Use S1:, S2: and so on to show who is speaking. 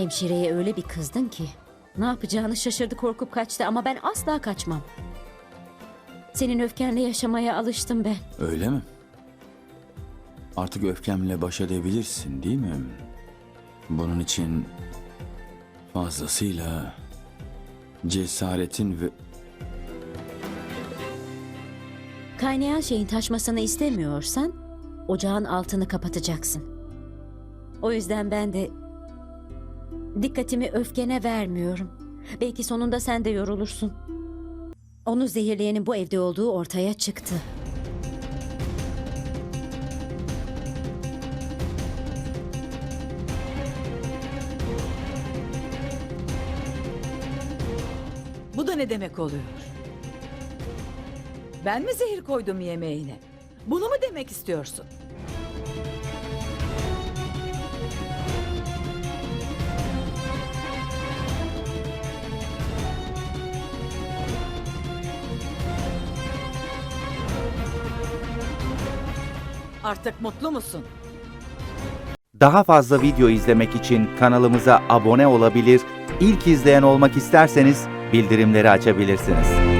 S1: Hemşireye öyle bir kızdın ki. Ne yapacağını şaşırdı korkup kaçtı ama ben asla kaçmam. Senin öfkenle yaşamaya alıştım ben.
S2: Öyle mi? Artık öfkemle baş edebilirsin değil mi? Bunun için fazlasıyla cesaretin ve
S1: Kaynayan şeyin taşmasını istemiyorsan ocağın altını kapatacaksın. O yüzden ben de dikkatimi öfkene vermiyorum. Belki sonunda sen de yorulursun. Onu zehirleyenin bu evde olduğu ortaya çıktı.
S3: Bu da ne demek oluyor? Ben mi zehir koydum yemeğine? Bunu mu demek istiyorsun? Artık mutlu musun?
S4: Daha fazla video izlemek için kanalımıza abone olabilir, ilk izleyen olmak isterseniz bildirimleri açabilirsiniz.